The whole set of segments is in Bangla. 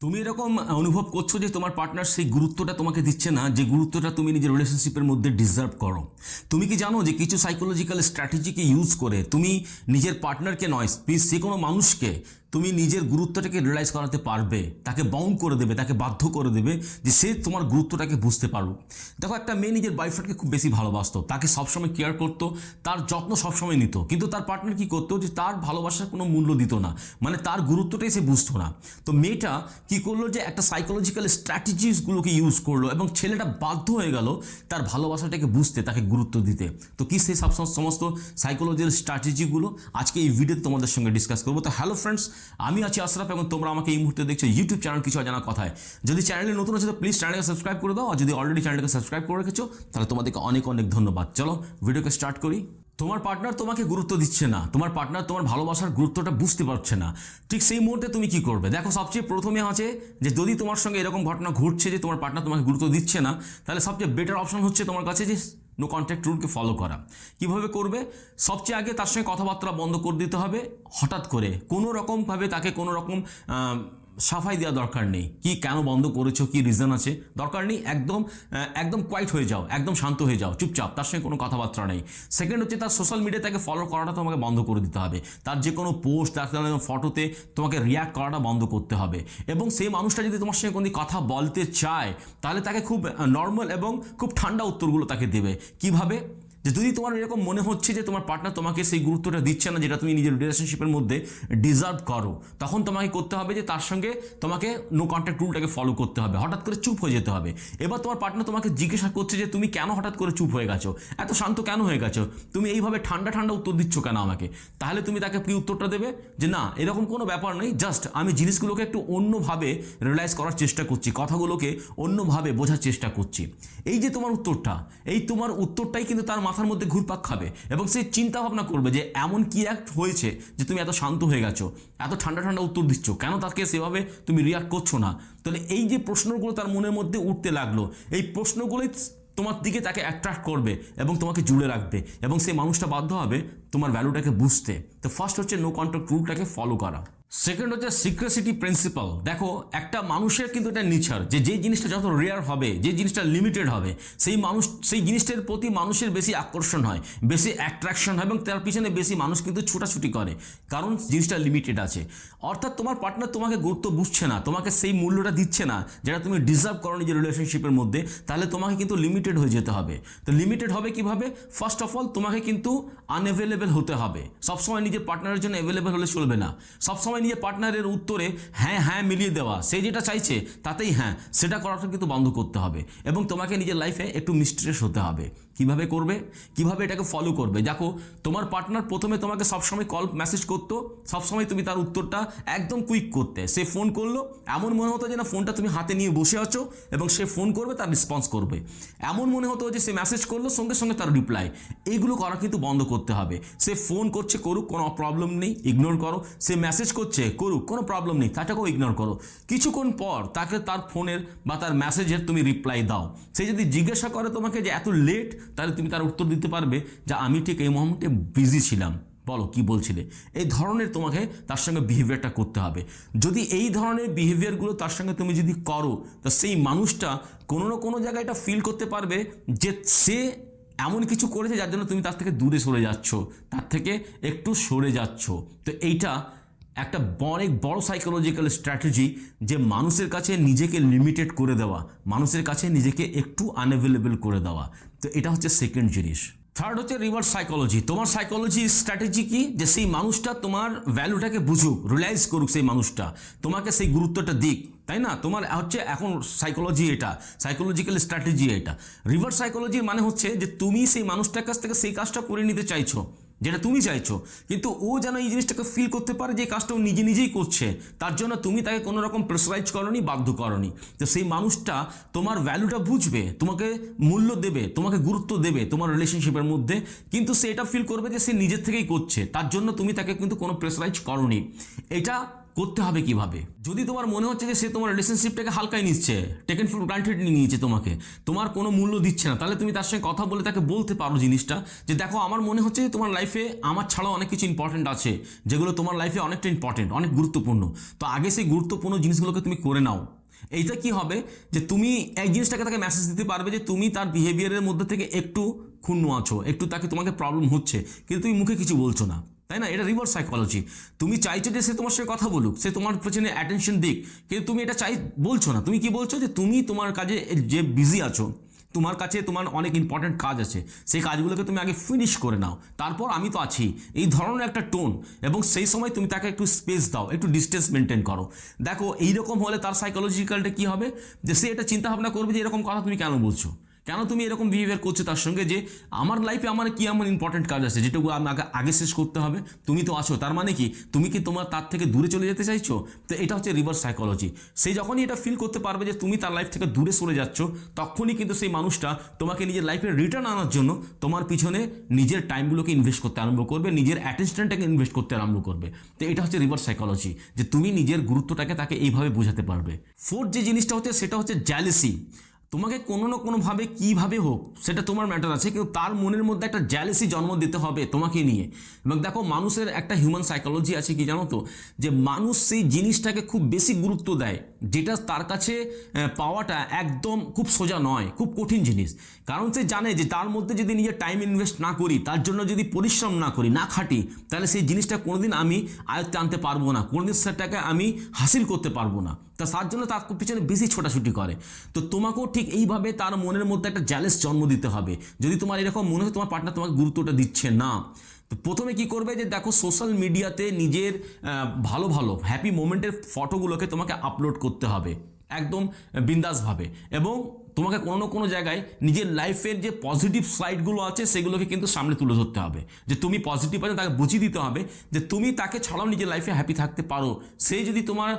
তুমি এরকম অনুভব করছ যে তোমার পার্টনার সেই গুরুত্বটা তোমাকে দিচ্ছে না, যে গুরুত্বটা তুমি নিজের রিলেশনশিপের মধ্যে ডিজার্ভ করো? তুমি কি জানো যে কিছু সাইকোলজিক্যাল স্ট্র্যাটেজিকে ইউজ করে তুমি নিজের পার্টনারকে নয় যে কোনো মানুষকে তুমি নিজের গুরুত্বটাকে রিয়েলাইজ করাতে পারবে, তাকে বাউন্ড করে দেবে, তাকে বাধ্য করে দেবে যে সে তোমার গুরুত্বটাকে বুঝতে পারুক। দেখো, একটা মেয়ে নিজের বয়ফ্রেন্ডকে খুব বেশি ভালোবাসতো। তাকে সবসময় কেয়ার করতো, তার যত্ন সবসময় নিত। কিন্তু তার পার্টনার কি করতো যে তার ভালোবাসার কোনো মূল্য দিত না। মানে তার গুরুত্বটাই সে বুঝতো না। তো মেয়েটা কি করল যে একটা সাইকোলজিক্যাল স্ট্র্যাটেজিসগুলোকে ইউজ করল এবং ছেলেটা বাধ্য হয়ে গেল তার ভালোবাসাটাকে বুঝতে, তাকে গুরুত্ব দিতে। তো কি সেই সব সমস্ত সাইকোলজিক্যাল স্ট্র্যাটেজিগুলো আজকে এই ভিডিওতে তোমাদের সঙ্গে ডিসকাস করব। তো হ্যালো ফ্রেন্ডস আমি আছি আশরাফ এবং তোমরা আমাকে এই মুহূর্তে দেখছ ইউটিউব চ্যানেল কিছু জানা কথায়। যদি চ্যানেলে নতুন আছে তো প্লিজ চ্যানেলকে সাবস্ক্রাইব করে দাও, আর যদি অলরেডি চ্যানেলকে সাবস্ক্রাইব করে রেখেছো, তাহলে তোমাদেরকে অনেক অনেক ধন্যবাদ। চলো ভিডিওকে স্টার্ট করি। তোমার পার্টনার তোমাকে গুরুত্ব দিচ্ছে না। তোমার পার্টনার তোমার ভালোবাসার গুরুত্বটা বুঝতে পারছে না। ঠিক সেই মুহূর্তে তুমি কি করবে? দেখো, সবচেয়ে প্রথমে আছে যে যদি তোমার সঙ্গে এরকম ঘটনা ঘটছে যে তোমার পার্টনার তোমাকে গুরুত্ব দিচ্ছে না, তাহলে সবচেয়ে বেটার অপশন হচ্ছে তোমার কাছে যে নো কন্ট্যাক্ট রুলকে ফলো করা। কীভাবে করবে? সবচেয়ে আগে তার সঙ্গে কথাবার্তা বন্ধ করে দিতে হবে। হঠাৎ করে। কোনো রকমভাবে তাকে কোনো রকম সাফাই দেওয়া দরকার নেই। কি কেন বন্ধ করেছ? কি রিজন আছে? দরকার নেই, একদম একদম কোয়াইট হয়ে যাও, একদম শান্ত হয়ে যাও, চুপচাপ, তার সঙ্গে কোনো কথাবার্তা নেই। সেকেন্ড হচ্ছে তার সোশ্যাল মিডিয়া তাকে ফলো করাটা তোমাকে বন্ধ করে দিতে হবে। তার যে কোনো পোস্ট তার ফটোতে তোমাকে রিয়াক্ট করাটা বন্ধ করতে হবে। এবং সেই মানুষটা যদি তোমার সঙ্গে কোনো কথা বলতে চায়, তাহলে তাকে খুব নর্মাল এবং খুব ঠান্ডা উত্তরগুলো তাকে দেবে। কীভাবে? যে যদি তোমার এরকম মনে হচ্ছে যে তোমার পার্টনার তোমাকে সেই গুরুত্বটা দিচ্ছে না, যেটা তুমি নিজের রিলেশনশিপের মধ্যে ডিজার্ভ করো, তখন তোমাকে করতে হবে যে তার সঙ্গে তোমাকে নো কন্ট্যাক্ট রুলটাকে ফলো করতে হবে, হঠাৎ করে চুপ হয়ে যেতে হবে। এবার তোমার পার্টনার তোমাকে জিজ্ঞাসা করছে যে তুমি কেন হঠাৎ করে চুপ হয়ে গেছো? এত শান্ত কেন হয়ে গেছো? তুমি এইভাবে ঠান্ডা ঠান্ডা উত্তর দিচ্ছ কেন আমাকে? তাহলে তুমি তাকে কি উত্তরটা দেবে? যে না, এরকম কোনো ব্যাপার নেই জাস্ট আমি জিনিসগুলোকে একটু অন্যভাবে রিয়েলাইজ করার চেষ্টা করছি, কথাগুলোকে অন্যভাবে বোঝার চেষ্টা করছি। এই যে তোমার উত্তরটা, এই তোমার উত্তরটাই কিন্তু তার মাথার মধ্যে ঘুরপাক খাবে এবং সে চিন্তা ভাবনা করবে যে এমন কি অ্যাক্ট হয়েছে যে তুমি এত শান্ত হয়ে গেছো, এত ঠান্ডা ঠান্ডা উত্তর দিচ্ছ। কেন তাকে সেভাবে তুমি রিয়াক্ট করছ না? তাহলে এই যে প্রশ্নগুলো তার মনের মধ্যে উঠতে লাগল, এই প্রশ্নগুলোই তোমার দিকে তাকে অ্যাট্রাক্ট করবে এবং তোমাকে জুড়ে রাখবে এবং সেই মানুষটা বাধ্য হবে তোমার ভ্যালুটাকে বুঝতে। তো ফার্স্ট হচ্ছে নো কন্ট্যাক্ট রুলটাকে ফলো করা। সেকেন্ড হচ্ছে সিক্রেসিটি প্রিন্সিপাল দেখো, একটা মানুষের কিন্তু এটা নিচার যে যে জিনিসটা যত রেয়ার হবে, যে জিনিসটা লিমিটেড হবে, সেই মানুষ, সেই জিনিসটার প্রতি মানুষের বেশি আকর্ষণ হয়, বেশি অ্যাট্রাকশন হয় এবং তার পিছনে বেশি মানুষ কিন্তু ছুটাছুটি করে, কারণ জিনিসটা লিমিটেড আছে। অর্থাৎ তোমার পার্টনার তোমাকে গুরুত্ব বুঝছে না, তোমাকে সেই মূল্যটা দিচ্ছে না, যেটা তুমি ডিজার্ভ করো নিজের রিলেশনশিপের মধ্যে, তাহলে তোমাকে কিন্তু লিমিটেড হয়ে যেতে হবে। তো লিমিটেড হবে কীভাবে? ফার্স্ট অফ অল তোমাকে কিন্তু আনঅ্যাভেলেবেল হতে হবে। সবসময় নিজের পার্টনারের জন্য অ্যাভেলেবেল হলে চলবে না। সবসময় নিজের পার্টনারের উত্তরে হ্যাঁ হ্যাঁ মিলিয়ে দেওয়া। সে যেটা চাইছে, তাতেই হ্যাঁ সেটা করাটা কিন্তু বন্ধ করতে হবে। এবং তোমাকে নিজের লাইফে একটু মিস্ট্রেস হতে হবে। কীভাবে করবে? কীভাবে এটাকে ফলো করবে? দেখো, তোমার পার্টনার প্রথমে তোমাকে সবসময় কল মেসেজ করতো, সবসময় তুমি তার উত্তরটা একদম কুইক করতে। সে ফোন করল, এমন মনে হতো যে না ফোনটা তুমি হাতে নিয়ে বসে আছো এবং সে ফোন করবে, তার রেসপন্স করবে। এমন মনে হতো যে সে মেসেজ করল, সঙ্গে সঙ্গে তার রিপ্লাই এইগুলো করা কিন্তু বন্ধ করতে হবে। সে ফোন করছে, করুক, কোনো প্রবলেম নেই ইগনোর করো। সে মেসেজ করছে, করুক, কোনো প্রবলেম নেই তাটাকেও ইগনোর করো। কিছুক্ষণ পর তাকে তার ফোনের বা তার মেসেজের তুমি রিপ্লাই দাও। সে যদি জিজ্ঞাসা করে তোমাকে যে এত লেট তাহলে তুমি তার উত্তর দিতে পারবে যে আমি ঠিক এই মুহূর্তে বিজি ছিলাম। বলো, কি বলছিলে? এই ধরনের তোমাকে তার সঙ্গে বিহেভিয়ারটা করতে হবে। যদি এই ধরনের বিহেভিয়ারগুলো তার সঙ্গে তুমি যদি করো, তা সেই মানুষটা কোনো না কোনো জায়গায় এটা ফিল করতে পারবে যে সে এমন কিছু করেছে যার জন্য তুমি তার থেকে দূরে সরে যাচ্ছ, তার থেকে একটু সরে যাচ্ছ। তো এইটা একটা অনেক বড় সাইকোলজিক্যাল স্ট্র্যাটেজি যে মানুষের কাছে নিজেকে লিমিটেড করে দেওয়া, মানুষের কাছে নিজেকে একটু আনঅ্যাভেলেবল করে দেওয়া। তো এটা হচ্ছে সেকেন্ড জিনিস। থার্ড হচ্ছে রিভার্স সাইকোলজি তোমার সাইকোলজি স্ট্র্যাটেজি কি? যে সেই মানুষটা তোমার ভ্যালুটাকে বুঝুক রিলাইজ করুক সেই মানুষটা। তোমাকে সেই গুরুত্বটা দিক, তাই না? তোমার হচ্ছে এখন সাইকোলজি এটা সাইকোলজিক্যাল স্ট্র্যাটেজি এটা। রিভার্স সাইকোলজির মানে হচ্ছে যে তুমি সেই মানুষটার কাছ থেকে সেই কাজটা করে নিতে চাইছো। যেটা তুমি চাইছো। কিন্তু ও যেন এই জিনিসটাকে ফিল করতে পারে যে কাজটা ও নিজে নিজেই করছে, তার জন্য তুমি তাকে কোনো রকম প্রেসারাইজ করনি, বাধ্য করনি। তো সেই মানুষটা তোমার ভ্যালুটা বুঝবে, তোমাকে মূল্য দেবে, তোমাকে গুরুত্ব দেবে তোমার রিলেশনশিপের মধ্যে, কিন্তু সে এটা ফিল করবে যে সে নিজের থেকেই করছে, তার জন্য তুমি তাকে কিন্তু কোনো প্রেসারাইজ করনি। এটা করতে হবে কীভাবে? যদি তোমার মনে হচ্ছে যে সে তোমার রিলেশনশিপটাকে হালকায় নিচ্ছে টেকেন ফর গ্রান্টেড নিয়ে নিয়েছে তোমাকে, তোমার কোনো মূল্য দিচ্ছে না, তাহলে তুমি তার সঙ্গে কথা বলে তাকে বলতে পারো জিনিসটা যে দেখো, আমার মনে হচ্ছে যে তোমার লাইফে আমার ছাড়াও অনেক কিছু ইম্পর্টেন্ট আছে, যেগুলো তোমার লাইফে অনেকটা ইম্পর্টেন্ট অনেক গুরুত্বপূর্ণ। তো আগে সেই গুরুত্বপূর্ণ জিনিসগুলোকে তুমি করে নাও। এইটা কি হবে? যে তুমি এই জিনিসটাকে তাকে মেসেজ দিতে পারবে যে তুমি তার বিহেভিয়ারের মধ্যে থেকে একটু ক্ষুণ্ণ আছো, একটু তাকে তোমাকে প্রবলেম হচ্ছে, কিন্তু তুমি মুখে কিছু বলছো না। তাই না? এটা রিভার্স সাইকোলজি তুমি চাইছো যে সে তোমার সঙ্গে কথা বলুক, সে তোমার পেছনে অ্যাটেনশন দিক, কিন্তু তুমি এটা চাই, বলছো না। তুমি কি বলছো যে তুমি তোমার কাজে যে বিজি আছো, তোমার কাছে তোমার অনেক ইম্পর্ট্যান্ট কাজ আছে, সেই কাজগুলোকে তুমি আগে ফিনিশ করে নাও। তারপর আমি তো আছি। এই ধরনের একটা টোন এবং সেই সময় তুমি তাকে একটু স্পেস দাও, একটু ডিস্টেন্স মেনটেন করো। দেখো, এইরকম হলে তার সাইকোলজিক্যালটা কী হবে? যে সে এটা চিন্তা ভাবনা করবে যে এরকম কথা তুমি কেন বলছো? কেন তুমি এরকম বিহেভিয়ার করছ তার সঙ্গে যে আমার লাইফে আমার কি এমন ইম্পর্টেন্ট কাজ আছে? যেটুকু আমাকে আগে শেষ করতে হবে। তুমি তো আছো, তার মানে কি? তুমি কি তোমার তার থেকে দূরে চলে যেতে চাইছো? তো এটা হচ্ছে রিভার্স সাইকোলজি সেই যখনই এটা ফিল করতে পারবে যে তুমি তার লাইফ থেকে দূরে সরে যাচ্ছ, তখনই কিন্তু সেই মানুষটা তোমাকে নিজের লাইফে রিটার্ন আনার জন্য তোমার পিছনে নিজের টাইমগুলোকে ইনভেস্ট করতে আরম্ভ করবে, নিজের অ্যাটেনশনটাকে ইনভেস্ট করতে আরম্ভ করবে। তো এটা হচ্ছে রিভার্স সাইকোলজি যে তুমি নিজের গুরুত্বটাকে তাকে এইভাবে বোঝাতে পারবে। ফোর্থ যে জিনিসটা হচ্ছে, সেটা হচ্ছে জ্যালেসি তোমাকে কোনো না কোনোভাবে কীভাবে হোক, সেটা তোমার ম্যাটার আছে। কিন্তু তার মনের মধ্যে একটা জ্যালেসি জন্ম দিতে হবে তোমাকে নিয়ে। এবং দেখো, মানুষের একটা হিউম্যান সাইকোলজি আছে কি জানো তো? যে মানুষ সেই জিনিসটাকে খুব বেশি গুরুত্ব দেয়, যেটা তার কাছে পাওয়াটা একদম খুব সোজা নয়, খুব কঠিন জিনিস। কারণ সে জানে যে তার মধ্যে যদি নিজের টাইম ইনভেস্ট না করি, তার জন্য যদি পরিশ্রম না করি, না খাটি, তাহলে সেই জিনিসটা কোনোদিন আমি আয়ত্তে আনতে পারব না, কোনোদিন সেটাকে আমি হাসিল করতে পারব না। তা তার জন্য তার পিছনে বেশি ছোটাছুটি করে। তো তোমাকেও ঠিক এইভাবে তার মনের মধ্যে একটা জ্যালেস জন্ম দিতে হবে। যদি তোমার এরকম মনে হয় তোমার পার্টনার তোমাকে গুরুত্বটা দিচ্ছে না, তো প্রথমে কি করবে যে দেখো সোশ্যাল মিডিয়াতে নিজের ভালো ভালো হ্যাপি মোমেন্টের ফটোগুলোকে তোমাকে আপলোড করতে হবে। একদম বিন্দাসভাবে। এবং তোমাকে কোনো না কোনো জায়গায় নিজের লাইফের যে পজিটিভ সাইডগুলো আছে, সেগুলোকে কিন্তু সামনে তুলে ধরতে হবে। যে তুমি পজিটিভ আছে, তাকে বুঝিয়ে দিতে হবে যে তুমি তাকে ছাড়াও নিজের লাইফে হ্যাপি থাকতে পারো। সেই যদি তোমার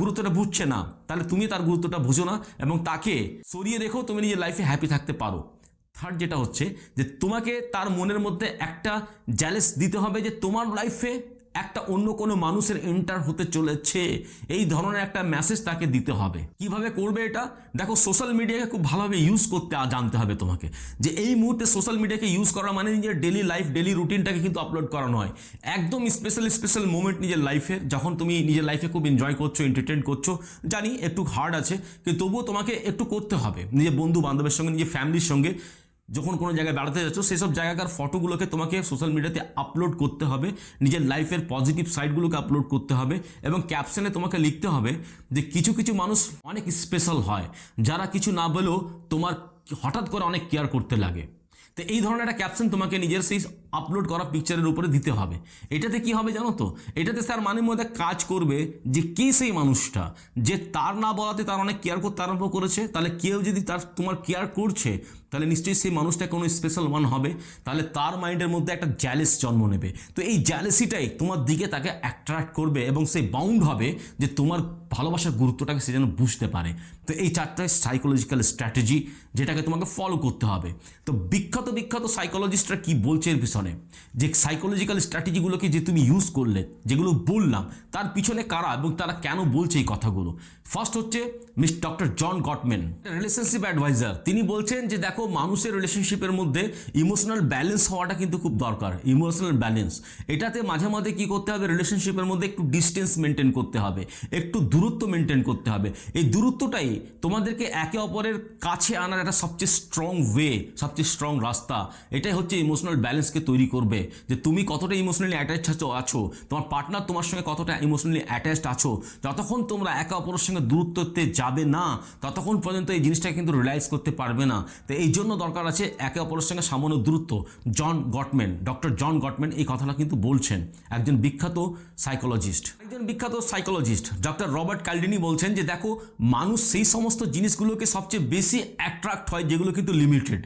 গুরুত্বটা বুঝছে না, তাহলে তুমি তার গুরুত্বটা বুঝো না এবং তাকে সরিয়ে রেখো তুমি নিজের লাইফে হ্যাপি থাকতে পারো। থার্ড যেটা হচ্ছে যে তোমাকে তার মনের মধ্যে একটা জ্যালেস দিতে হবে যে তোমার লাইফে একটা অন্য কোনো মানুষের এন্টার হতে চলেছে। এই ধরনের একটা মেসেজ তাকে দিতে হবে। কীভাবে করবে এটা? দেখো সোশ্যাল মিডিয়াকে খুব ভালোভাবে ইউজ করতে জানতে হবে তোমাকে। যে এই মুহূর্তে সোশ্যাল মিডিয়াকে ইউজ করা মানে নিজের ডেলি লাইফ ডেলি রুটিনটাকে কিন্তু আপলোড করা নয়। একদম স্পেশাল স্পেশাল মোমেন্ট নিজের লাইফে যখন তুমি নিজের লাইফে খুব এনজয় করছ এন্টারটেন করছ, জানি একটু হার্ড আছে, কিন্তু তবুও তোমাকে একটু করতে হবে। নিজের বন্ধু বান্ধবের সঙ্গে, নিজের ফ্যামিলির সঙ্গে যখন কোনো জায়গায় বেড়াতে যাচ্ছ সেই সব জায়গাকার ফটোগুলোকে তোমাকে সোশ্যাল মিডিয়াতে আপলোড করতে হবে, নিজের লাইফের পজিটিভ সাইডগুলোকে আপলোড করতে হবে এবং ক্যাপশনে তোমাকে লিখতে হবে যে কিছু কিছু মানুষ অনেক স্পেশাল হয়, যারা কিছু না বলেও তোমার হঠাৎ করে অনেক কেয়ার করতে লাগে। তো এই ধরনের একটা ক্যাপশন তোমাকে নিজের সেই আপলোড করা পিকচারের উপরে দিতে হবে। এটাতে কি হবে জানো তো? এটাতে স্যার মানের মধ্যে কাজ করবে যে কে সেই মানুষটা, যে তার না বলাতে তার অনেক কেয়ার করতে আরম্ভ করেছে। তাহলে কেউ যদি তার তোমার কেয়ার করছে, তাহলে নিশ্চয়ই সেই মানুষটা কোনো স্পেশাল ওয়ান হবে। তাহলে তার মাইন্ডের মধ্যে একটা জ্যালেস জন্ম নেবে। তো এই জ্যালেসিটাই তোমার দিকে তাকে অ্যাট্রাক্ট করবে এবং সেই বাউন্ড হবে যে তোমার ভালোবাসার গুরুত্বটাকে সে যেন বুঝতে পারে। তো এই চারটায় সাইকোলজিক্যাল স্ট্র্যাটেজি যেটাকে তোমাকে ফলো করতে হবে। তো বিখ্যাত বিখ্যাত সাইকোলজিস্টরা কি বলছে এর পিছনে, যে সাইকোলজিক্যাল স্ট্র্যাটেজিগুলোকে যে তুমি ইউজ করলে, যেগুলো বললাম, তার পিছনে কারা এবং তারা কেন বলছে এই কথাগুলো? ফার্স্ট হচ্ছে miss doctor John Gottman relationship adviser তিনি বলছেন যে, দেখো, মানুষের রিলেশনশিপের মধ্যে ইমোশনাল ব্যালেন্স হওয়াটা কিন্তু খুব দরকার ইমোশনাল ব্যালেন্স এটাতে মাঝে মাঝে কি করতে হবে? রিলেশনশিপের মধ্যে একটু ডিস্টেন্স মেনটেন করতে হবে, একটু দূরত্ব মেনটেন করতে হবে। এই দূরত্বটাই তোমাদেরকে একে অপরের কাছে আনার একটা সবচেয়ে স্ট্রং ওয়ে সবচেয়ে স্ট্রং রাস্তা। এটাই হচ্ছে ইমোশনাল ব্যালেন্সকে তৈরি করবে যে তুমি কতটা ইমোশনালি অ্যাটাচ আছো তোমার পার্টনার তোমার সঙ্গে কতটা ইমোশনালি অ্যাটাচড আছো, যতক্ষণ তোমরা একে অপরের সঙ্গে দূরত্বতে যাবে না, ততক্ষণ পর্যন্ত এই জিনিসটা কিন্তু রিলাইজ করতে পারবে না। তো এই জন্য দরকার আছে একে অপরের সঙ্গে সামান্য দূরত্ব। John Gottman doctor John Gottman এই কথাটা কিন্তু বলছেন। একজন বিখ্যাত সাইকোলজিস্ট একজন বিখ্যাত সাইকোলজিস্ট ডক্টর রবার্ট ক্যালডিনি বলছেন যে, দেখো, মানুষ সেই সমস্ত জিনিসগুলোকে সবচেয়ে বেশি অ্যাট্রাক্ট হয় যেগুলো কিন্তু লিমিটেড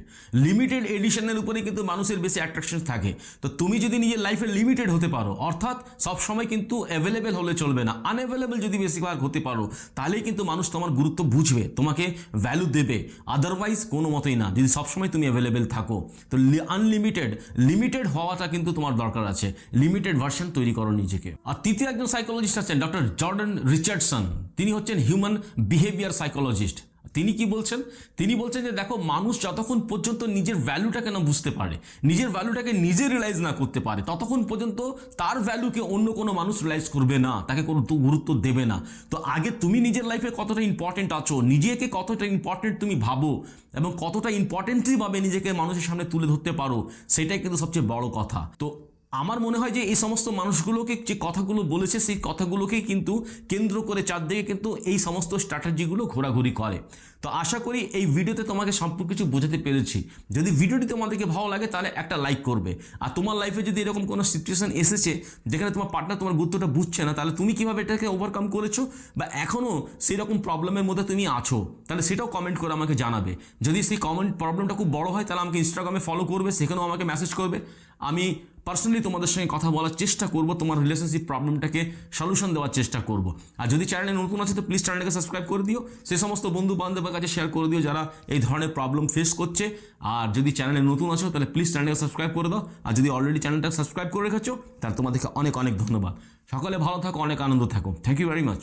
লিমিটেড এডিশনের উপরে কিন্তু মানুষের বেশি অ্যাট্রাকশন থাকে। তো তুমি যদি নিজের লাইফে লিমিটেড হতে পারো, অর্থাৎ সবসময় কিন্তু অ্যাভেলেবেল হলে চলবে না আনঅ্যাভেলেবেল যদি বেশিরভাগ হতে পারো, তাহলেই কিন্তু মানুষ তোমার গুরুত্ব বুঝবে, তোমাকে ভ্যালু দেবে। আদারওয়াইজ কোনো মতেই না, যদি সবসময় তুমি অ্যাভেলেবেল থাকো। তো আনলিমিটেড লিমিটেড হওয়াটা কিন্তু তোমার দরকার আছে। লিমিটেড ভার্সন তৈরি করো নিজেকে। আর তৃতীয় একজন সাইকোলজিস্ট আছেন ডক্টর জর্ডন রিচার্ডসন তিনি হচ্ছেন হিউম্যান বিহেভিয়ার সাইকোলজিস্ট তিনি কি বলছেন? তিনি বলছেন যে দেখো, মানুষ যতক্ষণ পর্যন্ত নিজের ভ্যালুটাকে না বুঝতে পারে, নিজের ভ্যালুটাকে নিজে রিয়েলাইজ না করতে পারে, ততক্ষণ পর্যন্ত তার ভ্যালুকে অন্য কোনো মানুষ রিয়েলাইজ করবে না, তাকে কোনো গুরুত্ব দেবে না। তো আগে তুমি নিজের লাইফে কতটা ইম্পর্টেন্ট আছো, নিজেকে কতটা ইম্পর্টেন্ট তুমি ভাবো, এবং কতটা ইম্পর্টেন্টলি ভাবে নিজেকে মানুষের সামনে তুলে ধরতে পারো, সেটাই কিন্তু সবচেয়ে বড় কথা। তো আমার মনে হয় যে এই সমস্ত মানুষগুলোকে যে কথাগুলো বলেছে, সেই কথাগুলোকেই কিন্তু কেন্দ্র করে চারদিকে কিন্তু এই সমস্ত স্ট্র্যাটেজিগুলো ঘোরাঘুরি করে। তো আশা করি এই ভিডিওতে তোমাকে সম্পূর্ণ কিছু বোঝাতে পেরেছি। যদি ভিডিওটি তোমাদেরকে ভালো লাগে, তাহলে একটা লাইক করবে। আর তোমার লাইফে যদি এরকম কোনো সিচুয়েশন এসেছে, যেখানে তোমার পার্টনার তোমার গুরুত্বটা বুঝছে না, তাহলে তুমি কীভাবে এটাকে ওভারকাম করেছ? বা এখনও সেরকম প্রবলেমের মধ্যে তুমি আছো? তাহলে সেটাও কমেন্ট করে আমাকে জানাবে। যদি সেই কমেন্ট প্রবলেমটা খুব বড় হয়, তাহলে আমাকে ইনস্টাগ্রামে ফলো করবে, সেখানেও আমাকে মেসেজ করবে। আমি পার্সোনালি তোমাদের সঙ্গে কথা বলার চেষ্টা করব, তোমার রিলেশনশিপ প্রবলেমটাকে সলিউশন দেওয়ার চেষ্টা করব। আর যদি চ্যানেলে নতুন আছে তো প্লিজ চ্যানেলটাকে সাবস্ক্রাইব করে দিও। সে সমস্ত বন্ধু বান্ধবের কাছে শেয়ার করে দিও যারা এই ধরনের প্রবলেম ফেস করছে। আর যদি চ্যানেলে নতুন আছো তাহলে প্লিজ চ্যানেলটাকে সাবস্ক্রাইব করে দাও। আর যদি অলরেডি চ্যানেলটা সাবস্ক্রাইব করে রেখেছো, তাহলে তোমাদেরকে অনেক অনেক ধন্যবাদ। সকলে ভালো থাকো, অনেক আনন্দ থাকো। Thank you very much